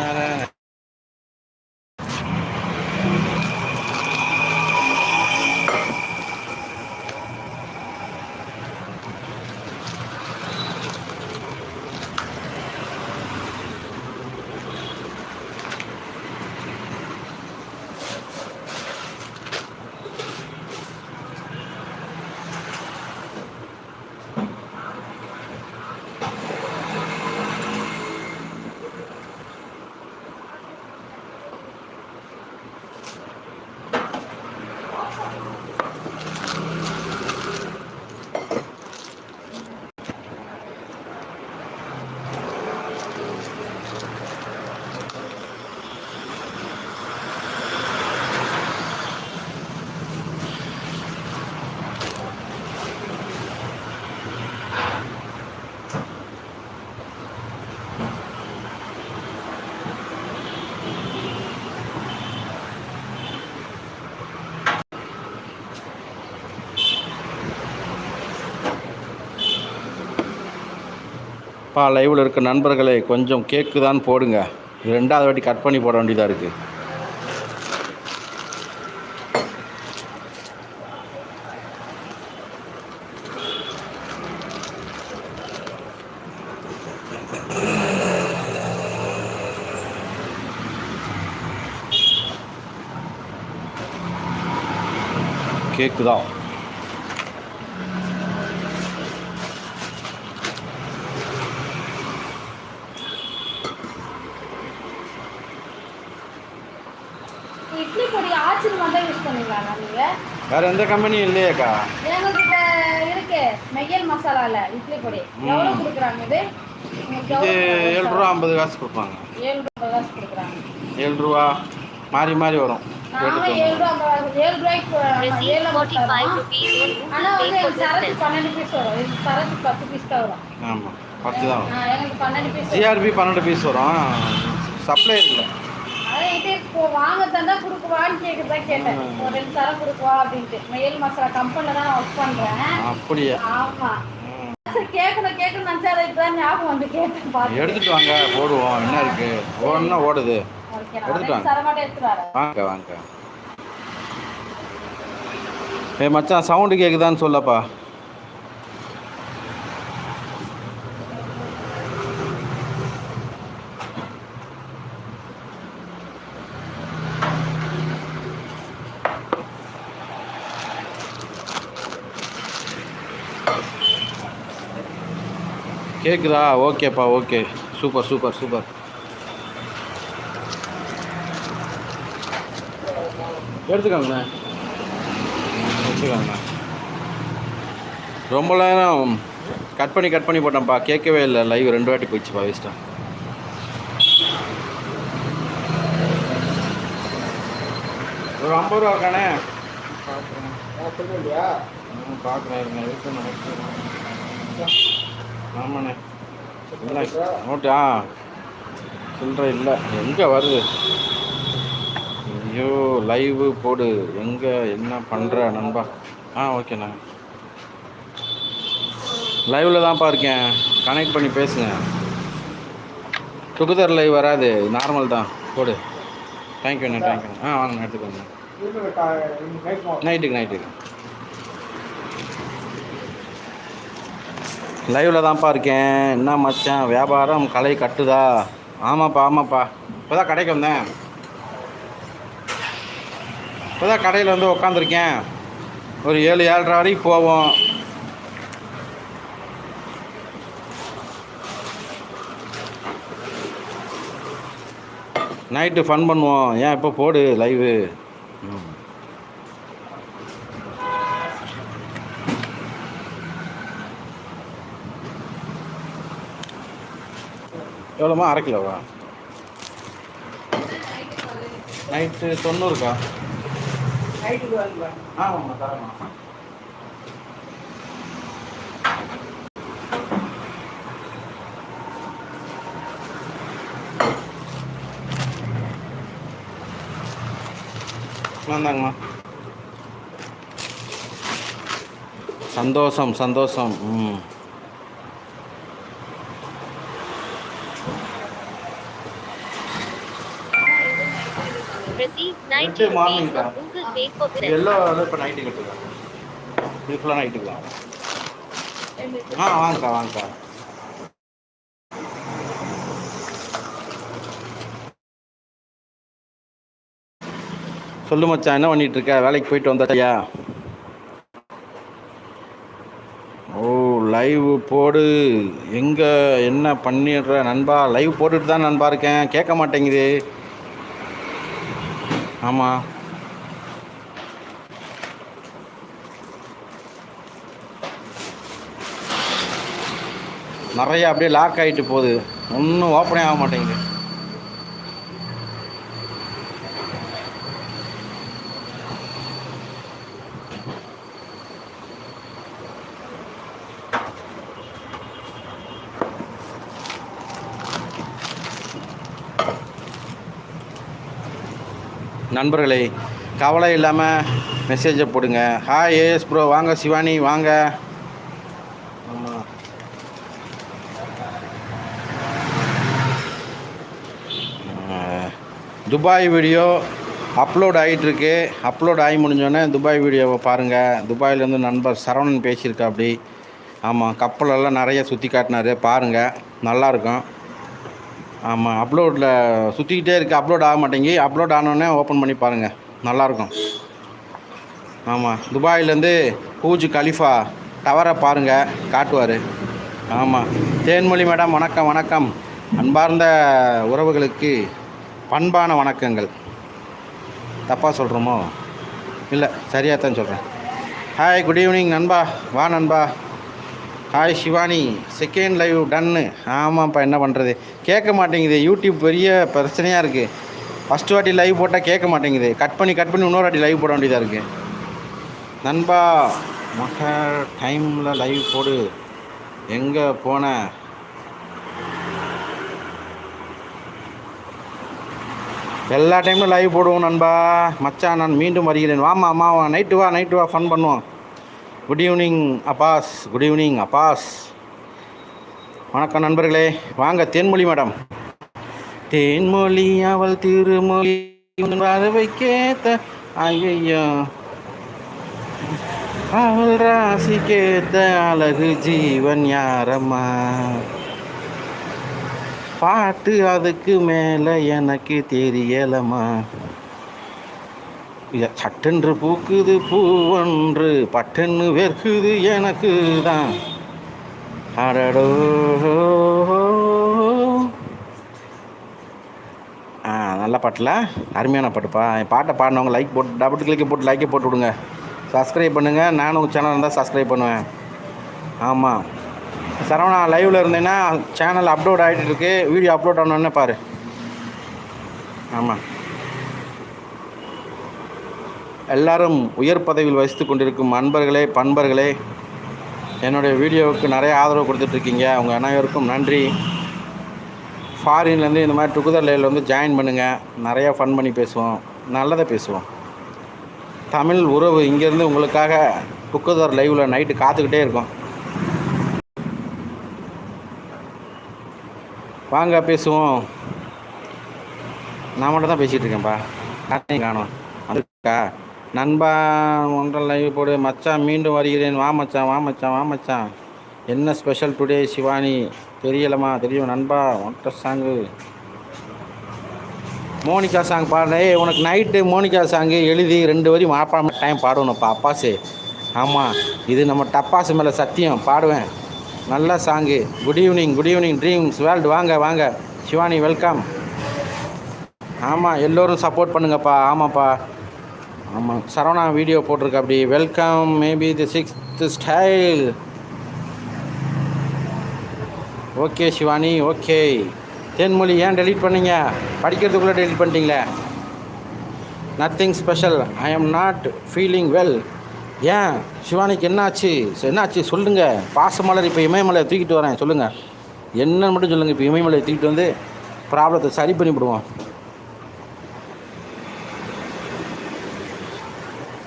ra பா லைவில் இருக்க நண்பர்களே கொஞ்சம் கேக்கு தான் போடுங்க. இது ரெண்டாவது வாட்டி கட் பண்ணி போட வேண்டியதாக இருக்குது கேக்கு தான் இட்லி பொடி ஆச்சில் மட்டும் யூஸ் பண்ணுவீங்களா நீங்க? வேறு எந்த கம்பெனியும் இல்லையேக்கா. எங்ககிட்ட இருக்கு மெய்யல் மசாலால இட்லி பொடி. எவ்வளவு கொடுக்குறாங்க இது? இது ஏழு ரூபா ஐம்பது காசு கொடுப்பாங்க. ஏழு ரூபாய் காசு கொடுக்குறாங்க. ஏழு ரூபா மாறி மாறி வரும். நாங்க ஏழு ரூபா ஐம்பது ஏழு ரூபாய்க்கு ஆமா, Receive ஏழு ஐம்பது 45 தரோம். rupees on Google ஆனா Pay வந்து for எனக்கு சரக்கு distance. பன்னெண்டு பீஸ் வரும். சப்ளை இல்லை. என்கிட்ட இப்போ வாங்க தந்தா கொடுக்குவான்னு கேட்குறதா கேட்டேன். ஒரு ரெண்டு தரம் கொடுக்குவா அப்படின்ட்டு. மெயில் மசாலா கம்பெனில தான் நான் ஒர்க் பண்றேன். அப்படியே? ஆமா. கேட்கணும் கேட்கணும் நினச்சா அதை இப்பதான் ஞாபகம் வந்து கேட்டேன் எடுத்துட்டு வாங்க போடுவோம். என்ன இருக்கு? ஓடுனா ஓடுது. எடுத்துட்டு சரமாட்டை எடுத்துட்டு வரேன். வாங்க வாங்க. ஏ மச்சான் சவுண்டு கேட்குதான்னு சொல்லப்பா. கேட்குதா ஓகேப்பா ஓகே. Super super super. எடுத்துக்கோங்கண்ணே. எடுத்துக்கோங்கண்ணா. ரொம்ப நேரம் கட் பண்ணி கட் பண்ணி போட்டேன்ப்பா. கேட்கவே இல்லை. லைவ் ரெண்டு வாட்டி போயிடுச்சுப்பா வேஸ்ட்டாக ஒரு ஐம்பது ரூபா இருக்கானே ம், பார்க்குறேன். இருங்க ஆமாண்ணே. இல்லை நோட்டு ஆ. சில்லற இல்லை. எங்கே வருது? ஐயோ லைவு போடு. எங்கே என்ன பண்ணுற நண்பா? ஆ ஓகேண்ணா. லைவில் தான்ப்பா இருக்கேன். கனெக்ட் பண்ணி பேசுங்க. டுகெதர் லைவ் வராது. நார்மல் தான். போடு. தேங்க்யூண்ணா தேங்க்யூ ஆ வாங்க எடுத்துக்கோங்க நைட்டுக்கு நைட்டுக்கு லைவில் தான்ப்பா இருக்கேன். என்ன மச்சான்? வியாபாரம் கலை கட்டுதா? ஆமாப்பா ஆமாப்பா. இப்போ தான் கடைக்கு வந்தேன். இப்போ தான் கடையில் வந்து உக்காந்துருக்கேன். ஒரு ஏழு ஏழரை வரைக்கும் போவோம். நைட்டு ஃபன் பண்ணுவோம். ஏன் இப்போ போடு லைவு ம் எவ்வளோமா அரை கிலோவா? நைட்டு தொண்ணூறுக்கா? ஆமாம்மா தரமா வந்தாங்கம்மா. சந்தோஷம் சந்தோஷம். ம். Pay for business. எல்லோ வந்து இப்போ நைட்டு கட்டுக்கலாம் இது ஃபுல்லாக நைட்டுக்கலாம் ஆ வாங்கக்கா வாங்கக்கா. சொல்லு மச்சான் என்ன பண்ணிட்டு இருக்க வேலைக்கு போயிட்டு வந்தாட்டியா? ஓ லைவ் போடு. எங்க என்ன பண்ணிடுற நண்பா? லைவ் போட்டுட்டு தான் நண்பா இருக்கேன். கேட்க மாட்டேங்குது. ஆமாம் நிறைய அப்படியே லாக் ஆகிட்டு போகுது. ஒன்றும் ஓப்பனே ஆக மாட்டேங்குது. நண்பர்களே கவலை இல்லாமல் மெசேஜை போடுங்க. ஹாய் ஏஎஸ் ப்ரோ வாங்க சிவானி வாங்க. ஆமாம் துபாய் வீடியோ அப்லோட் ஆகிட்டுருக்கு அப்லோட் ஆகி முடிஞ்சோடனே துபாய் வீடியோவை பாருங்கள் துபாயிலேருந்து நண்பர் சரவணன் பேசியிருக்கா அப்படி ஆமாம் கப்பலெல்லாம் நிறைய சுற்றி காட்டினாரு. பாருங்கள் நல்லாயிருக்கும் ஆமாம் அப்லோடில் சுற்றிக்கிட்டே இருக்குது அப்லோட் ஆக மாட்டேங்கி அப்லோட் ஆனோடனே ஓப்பன் பண்ணி பாருங்கள் நல்லாயிருக்கும் ஆமாம் துபாயிலேருந்து பூஜ் கலிஃபா டவரை பாருங்கள் காட்டுவார். ஆமாம் தேன்மொழி மேடம் வணக்கம் வணக்கம். அன்பார்ந்த உறவுகளுக்கு பண்பான வணக்கங்கள். தப்பாக சொல்கிறோமோ இல்லை சரியாக தான் சொல்கிறேன் ஹாய் குட் ஈவினிங் நண்பா. வா நண்பா. ஹாய் சிவானி செகண்ட் லைவ் டன்னு ஆமாம்ப்பா என்ன பண்ணுறது கேட்க மாட்டேங்குது. யூடியூப் பெரிய பிரச்சனையாக இருக்குது ஃபஸ்ட்டு வாட்டி லைவ் போட்டால் கேட்க மாட்டேங்குது. கட் பண்ணி கட் பண்ணி இன்னொரு வாட்டி லைவ் போட வேண்டியதாக இருக்குது நண்பா மக டைமில் லைவ் போடு. எங்கே போன? எல்லா டைமும் லைவ் போடுவோம் நண்பா. மச்சான் நான் மீண்டும் வருகிறேன். வாமா அம்மா வா. நைட்டு வா நைட்டு வா. ஃபன் பண்ணுவோம். Good evening Abbas good evening Abbas வணக்கம் நண்பர்களே. வாங்க தேன்மொழி மேடம். தேன்மொழி அவள் திருமொழி வரவை கேத்த ஐயோ அவள் ராசி கேத்த அழகு ஜீவன் யாரம்மா? பாட்டு அதுக்கு மேலே எனக்கு தெரியலம்மா. சட்டென்று பூக்குது பூவன்று பட்டென்று வெறுக்குது எனக்கு தான் அடடோ. ஆ நல்ல பாட்டில். அருமையான பாட்டுப்பா. என் பாட்டை பாடினவங்க லைக் போட்டு டபுள் கிளிக்கை போட்டு லைக்கை போட்டு விடுங்க. சப்ஸ்கிரைப் பண்ணுங்கள் நானும் சேனல் இருந்தால் சப்ஸ்கிரைப் பண்ணுவேன். ஆமாம் சரவணா லைவில் இருந்தேன்னா சேனல் அப்லோட் ஆகிட்டு இருக்கு. வீடியோ அப்லோட் ஆனோடனே பாரு. ஆமாம் எல்லாரும் உயர் பதவியில் வசித்து கொண்டிருக்கும் அன்பர்களே பண்பர்களே என்னுடைய வீடியோவுக்கு நிறைய ஆதரவு கொடுத்துட்ருக்கீங்க. உங்கள் அனைவருக்கும் நன்றி. ஃபாரின்லேருந்து இந்த மாதிரி டுகுதர் லைவில் வந்து ஜாயின் பண்ணுங்கள் நிறையா ஃபன் பண்ணி பேசுவோம். நல்லதை பேசுவோம். தமிழ் உறவு இங்கேருந்து உங்களுக்காக டுக்குதர் லைவில் நைட்டு காத்துக்கிட்டே இருக்கோம். வாங்க பேசுவோம். நான் மட்டும் தான் பேசிகிட்டு இருக்கேன்ப்பா. காணும் காணோம். அதுக்கா? நண்பா ஒன்றரை லைவ் போடு. மச்சான் மீண்டும் வருகிறேன். வா மச்சான் வா மச்சான் வா மச்சான். என்ன ஸ்பெஷல் டுடே சிவானி? தெரியலம்மா தெரியும். நண்பா ஒன்றரை சாங்கு மோனிகா சாங் பாடுற. உனக்கு நைட்டு மோனிகா சாங்கு எழுதி ரெண்டு வரி மாப்பா டைம் பாடணும்ப்பா அப்பாசு. ஆமாம் இது நம்ம டப்பாசு மேலே சத்தியம். பாடுவேன். நல்ல song good evening good evening dreams world வாங்க வாங்க. சிவானி வெல்கம் ஆமாம் எல்லோரும் சப்போர்ட் பண்ணுங்கப்பா. ஆமாப்பா. ஆமாம் சரவணா வீடியோ போட்டிருக்க அப்படி. Welcome maybe the sixth style okay Shivani okay Thenmozhi ஏன் டெலீட் பண்ணீங்க? படிக்கிறதுக்குள்ளே delete பண்ணிட்டீங்களே? Nothing special I am not feeling well ஏன்? சிவானிக்கு என்னாச்சு? என்னாச்சு? சொல்லுங்கள் பாசமலர் இப்போ இமயமலையை தூக்கிட்டு வரேன். சொல்லுங்கள் என்னன்னு மட்டும் சொல்லுங்கள் இப்போ இமயமலையை தூக்கிட்டு வந்து ப்ராப்ளத்தை சரி பண்ணிவிடுவோம்.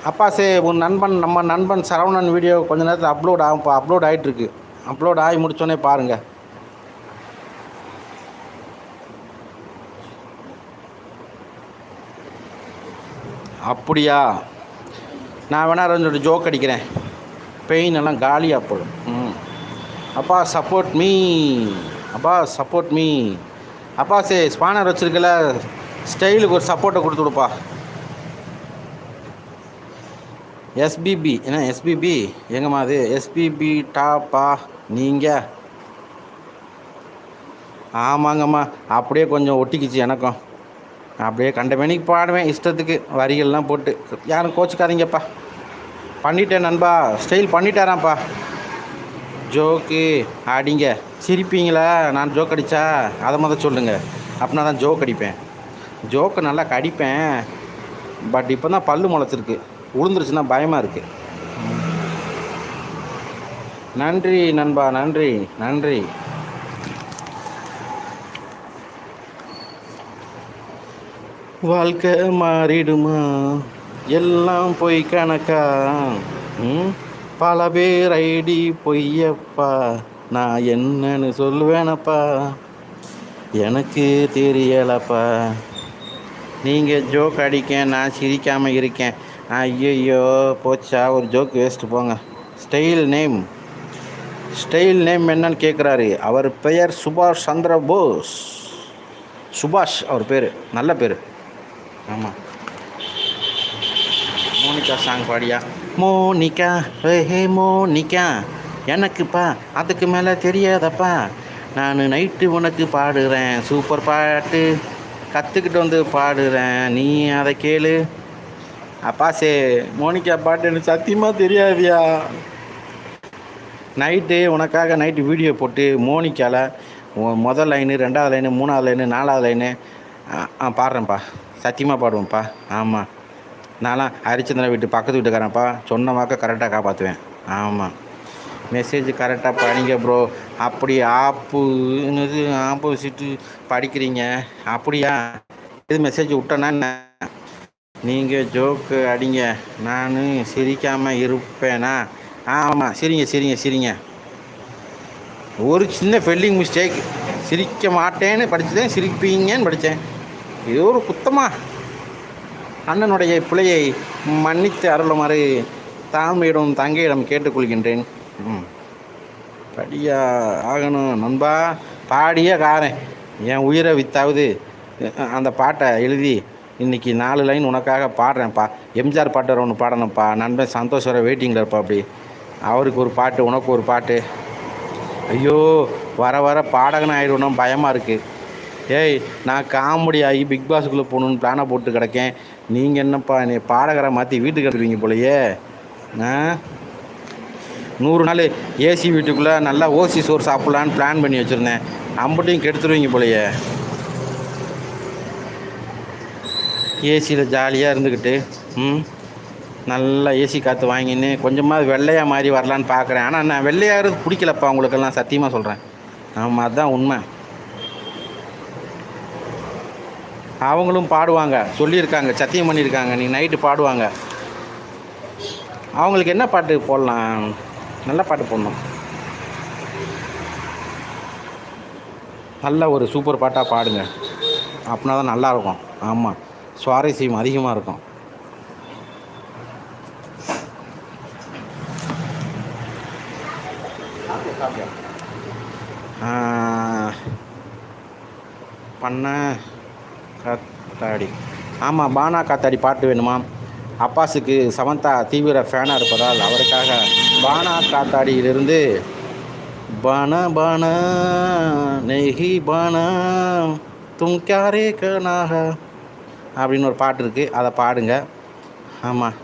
அப்பா சே உன் நண்பன் நம்ம நண்பன் சரவணன் வீடியோ கொஞ்ச நேரத்தில் அப்லோட் ஆகும் இப்போ அப்லோட் ஆகிட்டுருக்கு அப்லோட் ஆகி முடித்தோடனே பாருங்கள் அப்படியா? நான் வேணா ரெண்டு ஜோக் அடிக்கிறேன். பெயின் எல்லாம் காலியாக போடும். ம். அப்பா சப்போர்ட் மீ அப்பா சப்போர்ட் மீ அப்பா சே ஸ்பானர் வச்சுருக்கல ஸ்டைலுக்கு ஒரு சப்போர்ட்டை கொடுத்து விடுப்பா. எஸ்பிபி. என்ன எஸ்பிபி? எங்கம்மா அது? எஸ்பிபி டாப்பா? நீங்கள் ஆமாங்கம்மா. அப்படியே கொஞ்சம் ஒட்டிக்கிச்சு எனக்கும். அப்படியே கண்ட மணிக்கு பாடுவேன் இஷ்டத்துக்கு. வரிகள்லாம் போட்டு. யாரும் கோச்சுக்காதீங்கப்பா. பண்ணிட்டேன் நண்பா. ஸ்டைல் பண்ணிட்டாராம்ப்பா. ஜோக்கு. அடிங்க. சிரிப்பீங்களா? நான் ஜோக் அடித்தா அதை மொதல் சொல்லுங்கள் அப்படின்னா தான் ஜோக் அடிப்பேன். ஜோக்கு நல்லா கடிப்பேன். பட் இப்போ தான் பல்லு முளைச்சிருக்கு. விழுந்துருச்சுன்னா பயமாக இருக்குது நன்றி நண்பா நன்றி நன்றி. வாழ்க்கை மாறிடுமா? எல்லாம் பொய் கணக்கா? ம்? பல பேர் ஐடி பொய்யப்பா. நான் என்னன்னு சொல்லுவேனப்பா. எனக்கு தெரியலப்பா. நீங்கள் ஜோக் அடிக்க நான் சிரிக்காமல் இருக்கேன். ஐயையோ போச்சா? ஒரு ஜோக் வேஸ்ட்டு போங்க. ஸ்டைல் நேம் ஸ்டைல் நேம் என்னன்னு கேட்குறாரு அவர் பெயர் சுபாஷ் சந்திர போஸ். சுபாஷ் அவர் பேர். நல்ல பேர். ஆமாம் மோனிகா சாங் பாடியா? Monica hey Monica. எனக்குப்பா அதுக்கு மேலே தெரியாதப்பா. நான் நைட்டு உனக்கு பாடுறேன். சூப்பர் பாட்டு. கற்றுக்கிட்டு வந்து பாடுறேன். நீ அதை கேளு. அப்பா சே மோனிகா பாட்டு எனக்கு சத்தியமாக தெரியாதியா. நைட்டு உனக்காக நைட்டு வீடியோ போட்டு மோனிக்காவில் முதல் லைனு ரெண்டாவது லைனு மூணாவது லைனு நாலாவது லைனு ஆ பாடுறேன்ப்பா. சத்தியமாக பாடுவேன்ப்பா. ஆமாம் நான்லாம் ஹரிச்சந்திரன் வீட்டு பக்கத்து வீட்டுக்காரன்ப்பா. சொன்ன வாக்க கரெக்டாக காப்பாற்றுவேன் ஆமாம் மெசேஜ் கரெக்டாக படிங்க ப்ரோ அப்படி ஆப்பு ஆப்போசிட்டு படிக்கிறீங்க. அப்படியா? இது மெசேஜ் விட்டேன்னா என்ன? நீங்கள் ஜோக்கு அடிங்க. நான் சிரிக்காமல் இருப்பேனா? ஆமாம் சரிங்க சரிங்க சரிங்க. ஒரு சின்ன ஃபெல்லிங் மிஸ்டேக் சிரிக்க மாட்டேன்னு படித்தேன் சிரிப்பீங்கன்னு படித்தேன் இது ஒரு குத்தமா? அண்ணனுடைய பிள்ளையை மன்னித்து அருளுமாறு தாழ்மையிடம் தங்கையிடம் கேட்டுக்கொள்கின்றேன். ம். படியா ஆகணும் நண்பா. பாடியே காரேன். என் உயிரை வித்தாவது அந்த பாட்டை எழுதி இன்னைக்கு நாலு லைன் உனக்காக பாடுறேன்ப்பா. எம்ஜிஆர் பாட்டு ஒன்று பாடணும்ப்பா. நண்பன் சந்தோஷ் வர வெயிட்டிங்கில் இருப்பா அப்படி. அவருக்கு ஒரு பாட்டு உனக்கு ஒரு பாட்டு. ஐயோ வர வர பாடகன் ஆகிடணும் பயமாக இருக்குது ஏய் நான் காமெடி ஆகி பிக் பாஸுக்குள்ளே போகணுன்னு பிளானை போட்டு கிடக்கேன். நீங்கள் என்னப்பா நீ பாடகரை மாற்றி வீட்டுக்கு எடுத்துருவீங்க போலையே? ஆ? நூறு நாள் ஏசி வீட்டுக்குள்ளே நல்லா ஓசி சோறு சாப்பிட்லான்னு பிளான் பண்ணி வச்சுருந்தேன். அம்பட்டையும் கெடுத்துருவீங்க போலையே? ஏசியில் ஜாலியாக இருந்துக்கிட்டு ம் நல்லா ஏசி காற்று வாங்கின்னு கொஞ்சமாக வெள்ளையாக மாறி வரலான்னு பார்க்குறேன் ஆனால் நான் வெள்ளையாகிறது பிடிக்கலப்பா உங்களுக்கெல்லாம் சத்தியமாக சொல்கிறேன் ஆமாம் அதுதான் உண்மை. அவங்களும் பாடுவாங்க சொல்லியிருக்காங்க சத்தியம் பண்ணியிருக்காங்க நீ நைட்டு பாடுவாங்க. அவங்களுக்கு என்ன பாட்டு போடலாம்? நல்ல பாட்டு போடணும். நல்ல ஒரு சூப்பர் பாட்டாக பாடுங்க. அப்படின்னா தான் நல்லாயிருக்கும். ஆமாம் சுவாரஸ்யம் அதிகமாக இருக்கும். பண்ண காத்தாடி. ஆமாம் பானா காத்தாடி பாட்டு வேணுமா? அப்பாஸுக்கு சமந்தா தீவிர ஃபேனாக இருப்பதால் அவருக்காக பானா காத்தாடியிலிருந்து பானா பானா நெஹி பானா தும் கியாரே கனாக. அப்படின்னு ஒரு பாட்டு இருக்குது அதை பாடுங்க. ஆமாம்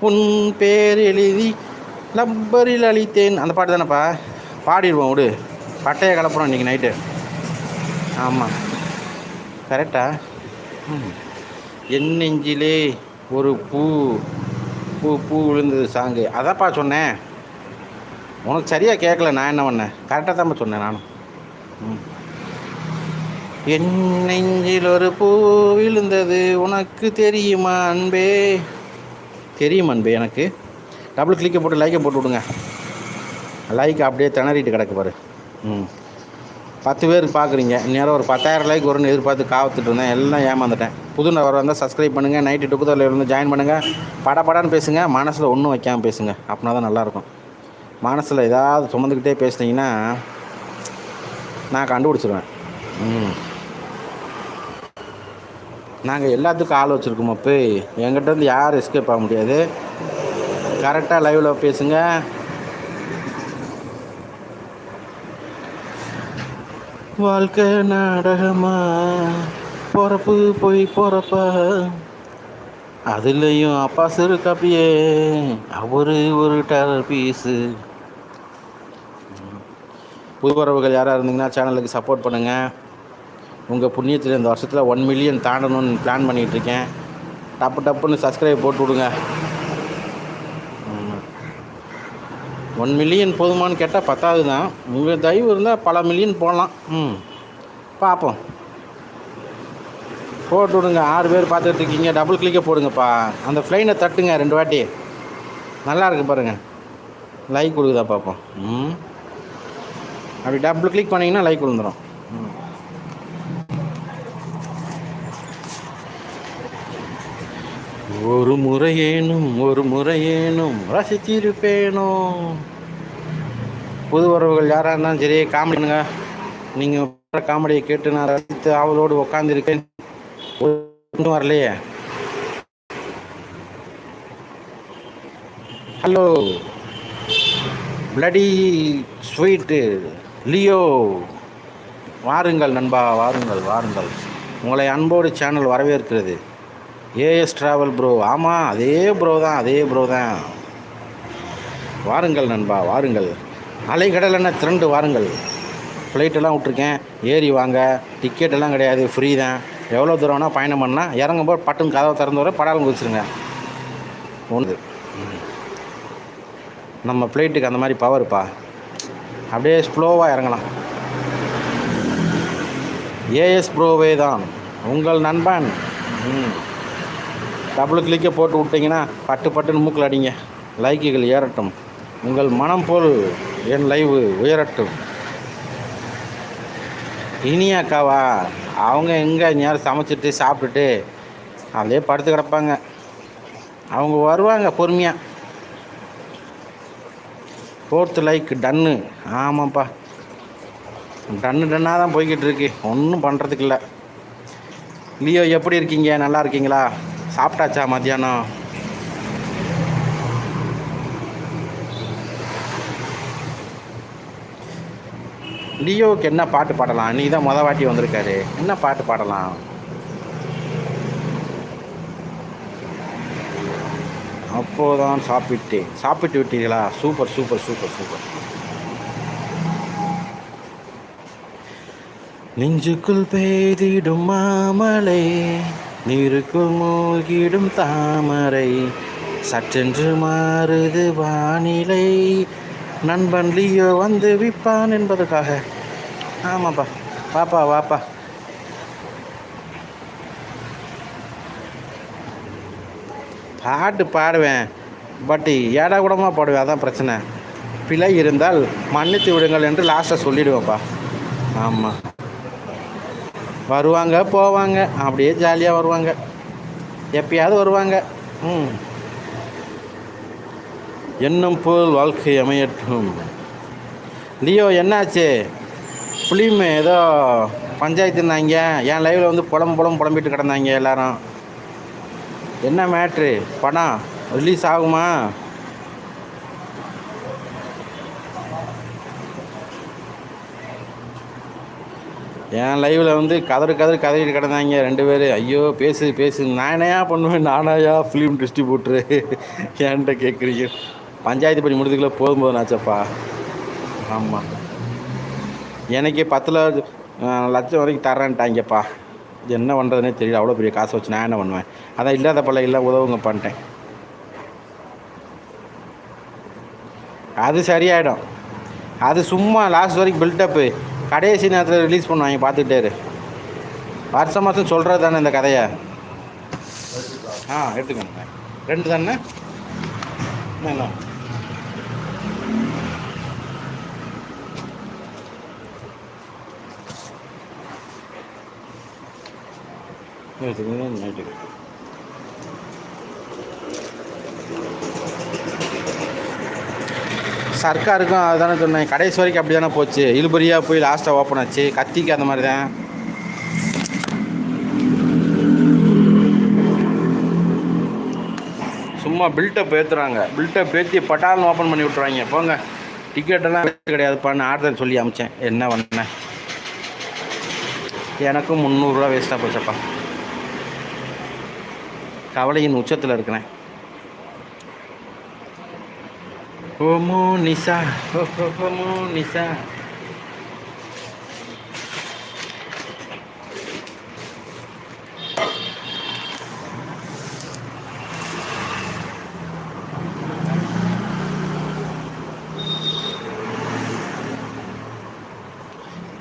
உன் பேர் எழுதி லப்பரில் அழித்தேன். அந்த பாட்டு தானேப்பா? பாடிடுவோம் விடு. பட்டையை கலப்புறோம் இன்றைக்கி நைட்டு ஆமாம் கரெக்டா ம். என் நெஞ்சிலே ஒரு பூ பூ பூ விழுந்தது சாங்கு. அதான்ப்பா சொன்னேன். உனக்கு சரியாக கேட்கல நான் என்ன பண்ணேன்? கரெக்டாக தான்ப்பா சொன்னேன் நானும். ம். என் நெஞ்சில் ஒரு பூ விழுந்தது. உனக்கு தெரியுமா அன்பே? தெரியும் அன்பே எனக்கு. டபுள் கிளிக்கை போட்டு லைக்கை போட்டு விடுங்க. லைக் அப்படியே திணறிட்டு கிடக்கு பாரு. ம். பத்து பேர் பார்க்குறீங்க நேரம் ஒரு பத்தாயிரம் லைக் வரும்னு எதிர்பார்த்து காத்துட்டு இருந்தேன். எல்லாம் ஏமாந்துட்டேன். புது நபர் வந்தால் சப்ஸ்கிரைப் பண்ணுங்கள் நைட்டு டுக்குதலில் இருந்து ஜாயின் பண்ணுங்கள் பட படான்னு பேசுங்க. மனசில் ஒன்றும் வைக்காமல் பேசுங்க. அப்படின்னா தான் நல்லாயிருக்கும். மனசில் ஏதாவது சுமந்துக்கிட்டே பேசுனீங்கன்னா நான் கண்டுபிடிச்சிருவேன். ம். நாங்கள் எல்லாத்துக்கும் ஆள் வச்சுருக்கோம் போய் எங்கிட்ட வந்து யாரும் எஸ்கேப் ஆக முடியாது. கரெக்டாக லைவில் பேசுங்க. வாழ்க்கை நாடகமா? பொறப்பு போய் போகிறப்பா அதுலேயும் அப்பா சிறு கப்பியே. அவரு ஒரு டேலர் பீஸு புதுவரவுகள் யாராக இருந்தீங்கன்னா சேனலுக்கு சப்போர்ட் பண்ணுங்கள் உங்கள் புண்ணியத்தில் இந்த வருஷத்தில் ஒன் மில்லியன் தாண்டணும்னு பிளான் பண்ணிகிட்ருக்கேன் டப்பு டப்புன்னு சப்ஸ்கிரைப் போட்டு விடுங்க. ஒன் மில்லியன் போதுமான்னு கேட்டால் பத்தாவது தான் உங்கள் தயவு இருந்தால் பல மில்லியன் போடலாம். ம். பார்ப்போம் போட்டு விடுங்க. ஆறு பேர் பார்த்துட்டு இருக்கீங்க. டபுள் கிளிக்கை போடுங்கப்பா. அந்த ஃப்ளைனை தட்டுங்க ரெண்டு வாட்டி. நல்லா இருக்கு பாருங்கள் லைக் கொடுக்குதா பார்ப்போம் ம். அப்படி டபுள் கிளிக் பண்ணிங்கன்னா லைக் விழுந்துடும் ஒரு முறையேனும் ஒரு முறையேனும் ரசித்திருப்பேனோ? புது உறவுகள் யாராக இருந்தாலும் சரி காமெடினுங்க நீங்கள் காமெடியை கேட்டு நான் ரசித்து அவளோடு உட்காந்துருக்கேன் ஒன்றும் வரலையே. ஹலோ பிளடி ஸ்வீட்டு லியோ வாருங்கள் நண்பா வாருங்கள் வாருங்கள். உங்களை அன்போடு சேனல் வரவேற்கிறது. ஏஎஸ் ட்ராவல் ப்ரோ ஆமாம் அதே ப்ரோ தான் அதே ப்ரோ தான். வாருங்கள் நண்பா வாருங்கள். அலைக்கடலென்ன திரண்டு வாருங்கள். ஃப்ளைட்டெல்லாம் விட்ருக்கேன் ஏறி வாங்க. டிக்கெட் எல்லாம் கிடையாது ஃப்ரீ தான். எவ்வளோ தூரம் வேணால் பயணம் பண்ணால் இறங்கும்போது பட்டுன்னு கதவை திறந்து வர படாலும் குதிச்சுருங்க ஒன்று. நம்ம ஃப்ளைட்டுக்கு அந்த மாதிரி பவர்ப்பா அப்படியே ஸ்லோவாக இறங்கலாம். ஏஎஸ் ப்ரோவே தான். உங்கள் நண்பன். ம். டபுள் கிளிக்கை போட்டு விட்டிங்கன்னா பட்டு பட்டுன்னு மூக்கில் அடிங்க லைக்குகள் ஏறட்டும். உங்கள் மனம் போல் என் லைவு உயரட்டும். இனியாக்காவா அவங்க எங்கே நேரம் சமைச்சிட்டு சாப்பிட்டுட்டு அப்படியே படுத்து கிடப்பாங்க. அவங்க வருவாங்க பொறுமையாக ஃபோர்த்து லைக் டன்னு ஆமாப்பா. டன்னு டன்னாக தான் போய்கிட்டு இருக்கு. ஒன்றும் பண்ணுறதுக்கு இல்லை. லியோ எப்படி இருக்கீங்க? நல்லா இருக்கீங்களா? சாப்பிட்டாச்சா மத்தியானம்? லியோவுக்கு என்ன பாட்டு பாடலாம்? நீ தான் மொதல் வாட்டி வந்திருக்காரு. என்ன பாட்டு பாடலாம்? அப்போதான் சாப்பிட்டேன். சாப்பிட்டு விட்டீர்களா? Super super super super. நெஞ்சுக்குள் பெய்திடும் மாமலை நீருக்குள் மூழ்கிடும் தாமரை சற்றென்று மாறுது வானிலை. நண்பன் லியோ வந்து விற்பான் என்பதற்காக. ஆமாப்பா வாப்பா வாப்பா. பாட்டு பாடுவேன் பட் ஏடா கூடமாக பாடுவேன் அதான் பிரச்சனை. பிழை இருந்தால் மன்னித்து விடுங்கள் என்று லாஸ்ட்டாக சொல்லிடுவேன்ப்பா. ஆமாம் வருவாங்க போவாங்க அப்படியே ஜாலியாக வருவாங்க. எப்பயாவது வருவாங்க. ம். என்னும் போல் வாழ்க்கை அமையட்டும். லியோ என்னாச்சு? ஃபிலிம் ஏதோ பஞ்சாயத்து இருந்தாங்க. என் லைவில் வந்து புலம் புலம் புலம்பிட்டு கிடந்தாங்க எல்லாரும். என்ன மேட்ரு படம் ரிலீஸ் ஆகுமா? என் லைவில் வந்து கதறு கதறு கதறிட்டு கிடந்தாங்க ரெண்டு பேர். ஐயோ பேசு பேசு. நானேயா பண்ணுவேன்? நானாயா ஃபிலிம் டிஸ்ட்ரிபியூட்ரு ஏன்ட்ட கேட்குறீங்க பஞ்சாயத்து படி முடிதுக்குள்ள போதும் போதும் ஆச்சப்பா. ஆமாம் எனக்கு பத்தில் லட்சம் வரைக்கும் தரேன்ட்டாங்கப்பா இது என்ன பண்ணுறதுனே தெரியல. அவ்வளோ பெரிய காசை வச்சு நான் என்ன பண்ணுவேன்? அதான் இல்லாத பல இல்லை உதவுங்க பண்ணிட்டேன். அது சரியாயிடும். அது சும்மா லாஸ்ட் வரைக்கும் பில்டப்பு கடைசி நேரத்தில் ரிலீஸ் பண்ணுவாங்க பார்த்துக்கிட்டே வருஷம் மாதம் சொல்கிறது தானே இந்த கதையை? ஆ எடுத்துக்கோங்க. ரெண்டு தானே? என்ன எடுத்துக்கோங்க நைட்டுக்கு சர்க்காருக்கும் அதுதானே சொன்னேன். கடைசி வரைக்கும் அப்படி தானே போச்சு. இழுபறியாக போய் லாஸ்ட்டாக ஓப்பன் ஆச்சு. கத்திக்கு அந்த மாதிரி தான் சும்மா பில்டப் ஏற்றுறாங்க பில்டப் ஏற்றி பட்டாலும் ஓப்பன் பண்ணி விட்ருவாங்க போங்க. டிக்கெட்டெல்லாம் கிடையாதுப்பான்னு ஆர்டர் சொல்லி அமிச்சேன். என்ன பண்ணேன் எனக்கும் முந்நூறுரூவா வேஸ்ட்டாக போச்சப்பா. கவலையின் உச்சத்தில் இருக்கிறேன். ஹோமோ நிசா ஹோமோ நிசா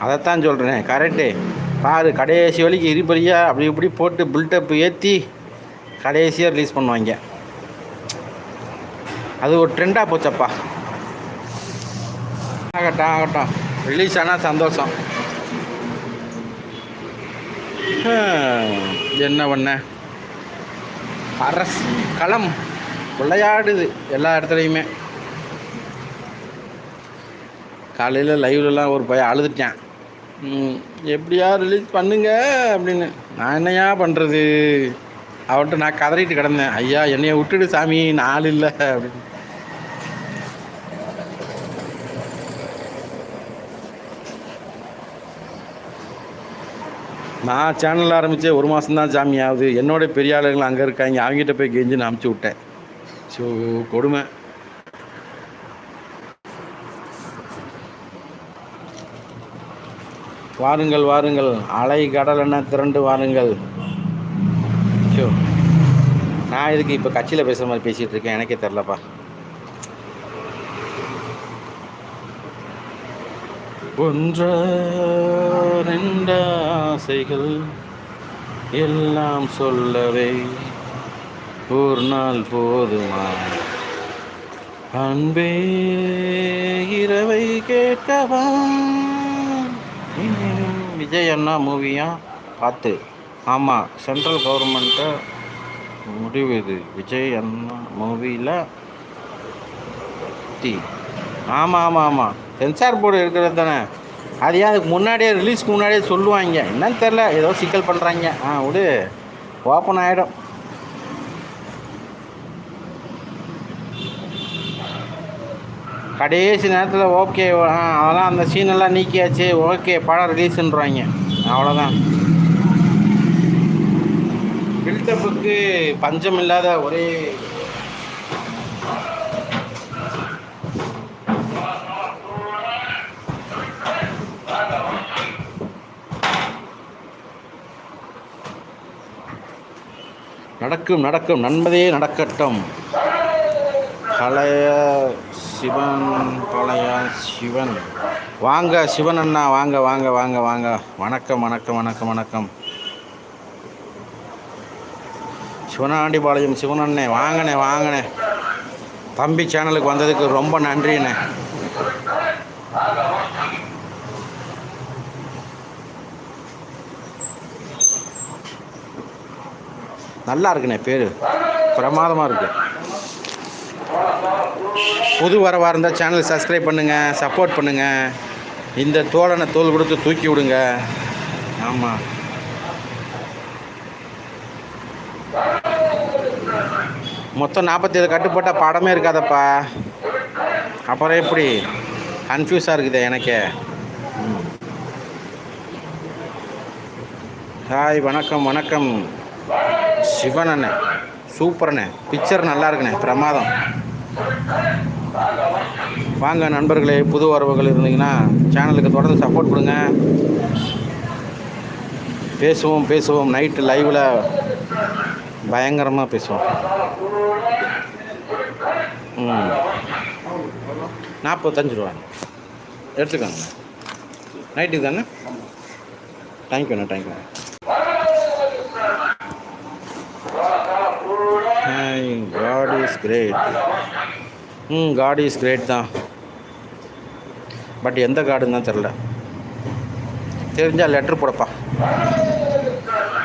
அதைத்தான் சொல்கிறேன் கரெக்டு பாரு கடைசி வழிக்கு இருபடியாக அப்படி இப்படி போட்டு பில்டப் ஏற்றி கடைசியாக ரிலீஸ் பண்ணுவாங்க. அது ஒரு ட்ரெண்டாக போச்சப்பா. ஆகட்டும் ஆகட்டும். ரிலீஸ் ஆனால் சந்தோஷம். என்ன பண்ண அரசு களம் விளையாடுது எல்லா இடத்துலையுமே. காலையில் லைவ்லலாம் ஒரு பையன் அழுதுட்டேன். எப்படியா ரிலீஸ் பண்ணுங்க அப்படின்னு. நான் என்னையா பண்ணுறது அவன்கிட்ட நான் கதறிட்டு கிடந்தேன். ஐயா என்னையை விட்டுடு சாமி நாள் இல்லை அப்படின்னு. நான் சேனல் ஆரம்பித்தே ஒரு மாதம் தான் சாமி ஆகுது. என்னோட பெரிய ஆளுகள் அங்கே இருக்காங்க. அவங்ககிட்ட போய் கெஞ்சி நான் அமுச்சு விட்டேன். ஸோ கொடுமை. வாருங்கள் வாருங்கள். அலை கடல் என திரண்டு வாருங்கள். ஷோ நான் இதுக்கு இப்போ கட்சியில் பேசுகிற மாதிரி பேசிகிட்டு இருக்கேன்? எனக்கே தெரிலப்பா ஒன்ற ரெண்ட ஆசைகள் எல்லாம் சொல்லவே ஒரு நாள் போதுமா அன்பே இரவை கேட்கவா? விஜய் அண்ணா மூவியா? பார்த்து. ஆமாம் சென்ட்ரல் கவர்மெண்ட்டை முடிவு இது. விஜய் அண்ணா மூவியில் டி ஆமாம் ஆமாம் ஆமாம் சென்சார் போர்டு இருக்கிறது தானே? அது ஏன் அதுக்கு முன்னாடியே ரிலீஸ்க்கு முன்னாடியே சொல்லுவாங்க. என்னன்னு தெரில ஏதோ சிக்கல் பண்ணுறாங்க ஆ விடு. ஓப்பன் ஆகிடும் கடைசி நேரத்தில் ஓகே அதெல்லாம் அந்த சீனெல்லாம் நீக்கியாச்சு. ஓகே படம் ரிலீஸ்ன்றாங்க அவ்வளோதான் பில்டப்புக்கு பஞ்சம் இல்லாத ஒரே நடக்கும் நடக்கும். நன்மதே நடக்கட்டும். பழைய சிவன் பழைய சிவன். வாங்க சிவன் அண்ணா வாங்க வாங்க வாங்க வாங்க. வணக்கம் வணக்கம் வணக்கம் வணக்கம். சிவனாண்டிபாளையம் சிவனண்ணே வாங்கண்ணே வாங்கண்ணே. தம்பி சேனலுக்கு வந்ததுக்கு ரொம்ப நன்றிண்ணே. நல்லா இருக்குண்ணே பேர். பிரமாதமாக இருக்கு. புது வரவாக இருந்தால் சேனல் சப்ஸ்கிரைப் பண்ணுங்கள் சப்போர்ட் பண்ணுங்கள் இந்த தோழனை தோல் கொடுத்து தூக்கி விடுங்க. ஆமாம் மொத்தம் நாற்பத்தேழு கட்டுப்பட்டால் படமே இருக்காதப்பா. அப்புறம் எப்படி? கன்ஃபியூஸாக இருக்குதே எனக்கே. ஹாய் வணக்கம் வணக்கம். சிவன் அண்ணே சூப்பர்ண்ணே. பிக்சர் நல்லா இருக்குண்ணே பிரமாதம். வாங்க நண்பர்களே புது வரவுகள் இருந்தீங்கன்னா சேனலுக்கு தொடர்ந்து சப்போர்ட் கொடுங்க. பேசுவோம் பேசுவோம். நைட்டு லைவில் பயங்கரமாக பேசுவோம். ம். நாற்பத்தஞ்சு ரூபா எடுத்துக்கோங்க. நைட்டுக்கு தானே? தேங்க்யூண்ணா தேங்க்யூண்ணா hi God is great hmm God is great தான். பட் எந்த காடுன்னு தான் தெரில தெரிஞ்சால் லெட்ரு போடப்பா.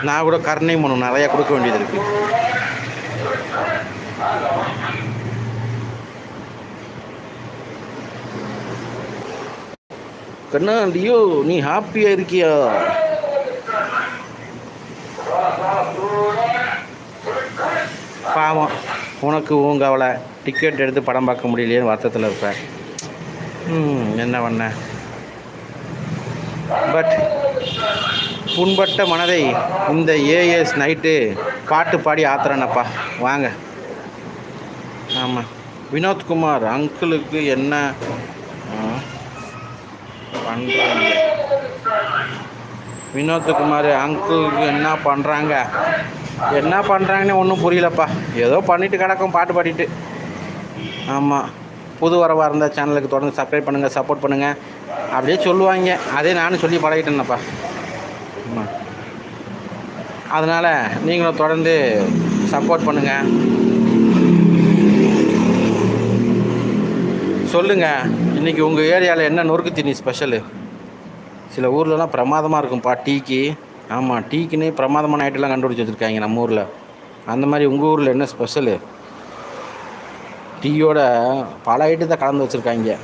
நான் கூட கருணை மனு நிறையா கொடுக்க வேண்டியது இருக்குது கண்ணா லியோ நீ ஹாப்பியாக இருக்கியா பாவம் உனக்கு உன் டிக்கெட் எடுத்து படம் பார்க்க முடியலையேன்னு வருத்தத்தில் இருப்பேன். என்ன பண்ண? பட் புண்பட்ட மனதை இந்த ஏஎஸ் நைட்டு பாட்டு பாடி ஆத்துறேனப்பா. வாங்க. ஆமாம் வினோத்குமார் அங்கிளுக்கு என்ன பண்ணுறாங்க வினோத்குமார் அங்கிளுக்கு என்ன பண்ணுறாங்க என்ன பண்ணுறாங்கன்னு ஒன்றும் புரியலப்பா. ஏதோ பண்ணிட்டு கிடக்கும் பாட்டு பாடிட்டு. ஆமாம் புது வரவாக இருந்தால் சேனலுக்கு தொடர்ந்து சப்ஸ்கிரைப் பண்ணுங்கள் சப்போர்ட் பண்ணுங்கள் அப்படியே சொல்லுவாங்க. அதே நானும் சொல்லி பழகிட்டேனப்பா ஆமாம் அதனால் நீங்களும் தொடர்ந்து சப்போர்ட் பண்ணுங்கள் சொல்லுங்கள் இன்றைக்கி உங்கள் ஏரியாவில் என்ன நொறுக்கு தீனி ஸ்பெஷலு சில ஊர்லலாம் பிரமாதமாக இருக்கும்ப்பா டீக்கு. ஆமாம் டீக்குன்னே பிரமாதமான ஐட்டம்லாம் கண்டுபிடிச்சி வச்சுருக்காங்க நம்ம ஊரில். அந்த மாதிரி உங்கள் ஊரில் என்ன ஸ்பெஷலு டீயோட பல ஐட்டத்தை கலந்து வச்சுருக்காங்க.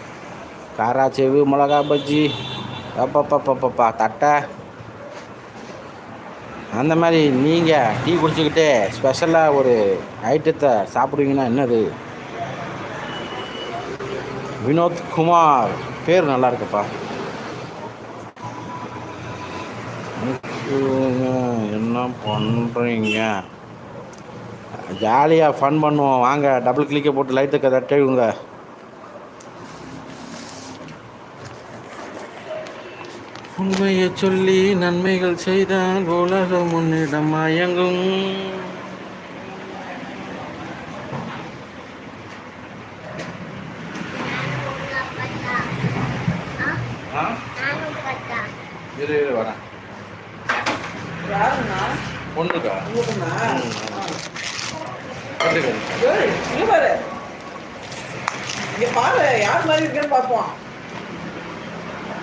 காராச்சேவு மிளகா பஜ்ஜி அப்பப்பப்பப்பப்பா தட்டை. அந்த மாதிரி நீங்கள் டீ குடிச்சிக்கிட்டே ஸ்பெஷலாக ஒரு ஐட்டத்தை சாப்பிடுவீங்கன்னா என்னது? வினோத் குமார். பேர் நல்லா இருக்குப்பா. என்ன பண்ணுறீங்க ஜாலியாக ஃபன் பண்ணுவோம். வாங்க டபுள் கிளிக்கை போட்டு லைட்டுக்கு தட்டிவிடுங்க உண்மையை சொல்லி நன்மைகள் செய்தால் உலகம் உன்னிடம் மயங்கும் ஆ இரு இரு வரேன் யாருண்ணா பொண்ணுக்கா உங்களுக்குண்ணா பொண்ணுக்கு ஏய், இங்க பாரு இங்க பாரு யார் மாதிரி இருக்குன்னு பார்ப்போம்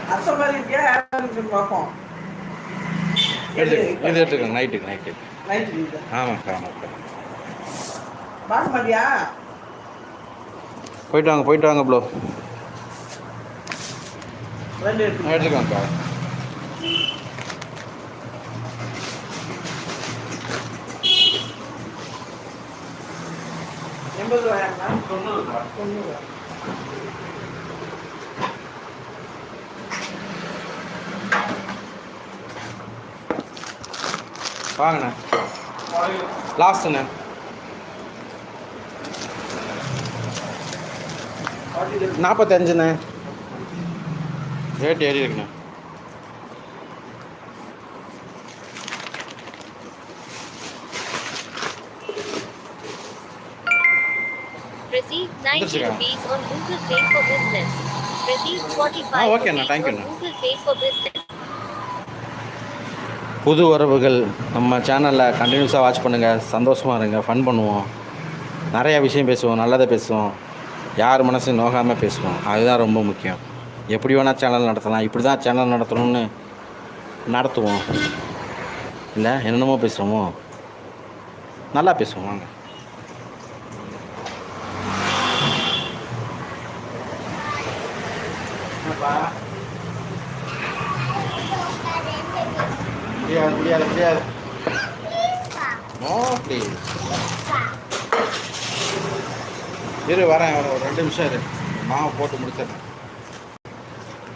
அத்தை மாதிரி இருக்கியா யார் மாதிரி இருக்குன்னு பார்ப்போம் எடுத்து இது எடுத்துக்கோங்க நைட்டுக்கு நைட்டுக்கு நைட்டு இது. ஆமாக்கா ஆமாக்கா பார்க்க மாட்டியா போயிட்டு வாங்க போயிட்டு வாங்க ப்ளோ எடுத்துக்கோங்கக்கா எண்பது ரூபாயாங்கண்ணா தொண்ணூறுக்கா தொண்ணூறு. வாங்கண்ணே லாஸ்ட்டுண்ணே நாற்பத்தஞ்சுண்ணே ரேட் ஏறி இருக்குண்ணே Receive 90 Understood. rupees on Google Pay for Business. Receive 45 Ah, okay, Anna. rupees Thank you, on Anna. Google Pay for Business. புது உறவுகள் நம்ம சேனலில் கண்டினியூஸாக வாட்ச் பண்ணுங்கள் சந்தோஷமாக இருங்க. ஃபன் பண்ணுவோம். நிறையா விஷயம் பேசுவோம். நல்லதை பேசுவோம். யார் மனசையும் நோகாமல் பேசுவோம். அதுதான் ரொம்ப முக்கியம். எப்படி வேணால் சேனல் நடத்தலாம். இப்படி தான் சேனல் நடத்தணும்னு நடத்துவோம். இல்லை என்னென்னமோ பேசுகிறோமோ நல்லா பேசுவோம். வாங்க. முடியாது முடியாது முடியாது. நோ ப்ளீஸ் இரு வரேன் வரேன். ஒரு ரெண்டு நிமிஷம் இரு. மாவு போட்டு முடிச்சிடறேன்.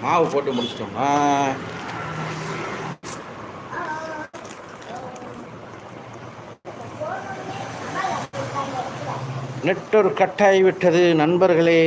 மாவு போட்டு முடிச்சிட்டோம்னா. நெட்டொரு கட்டாய் விட்டது நண்பர்களே.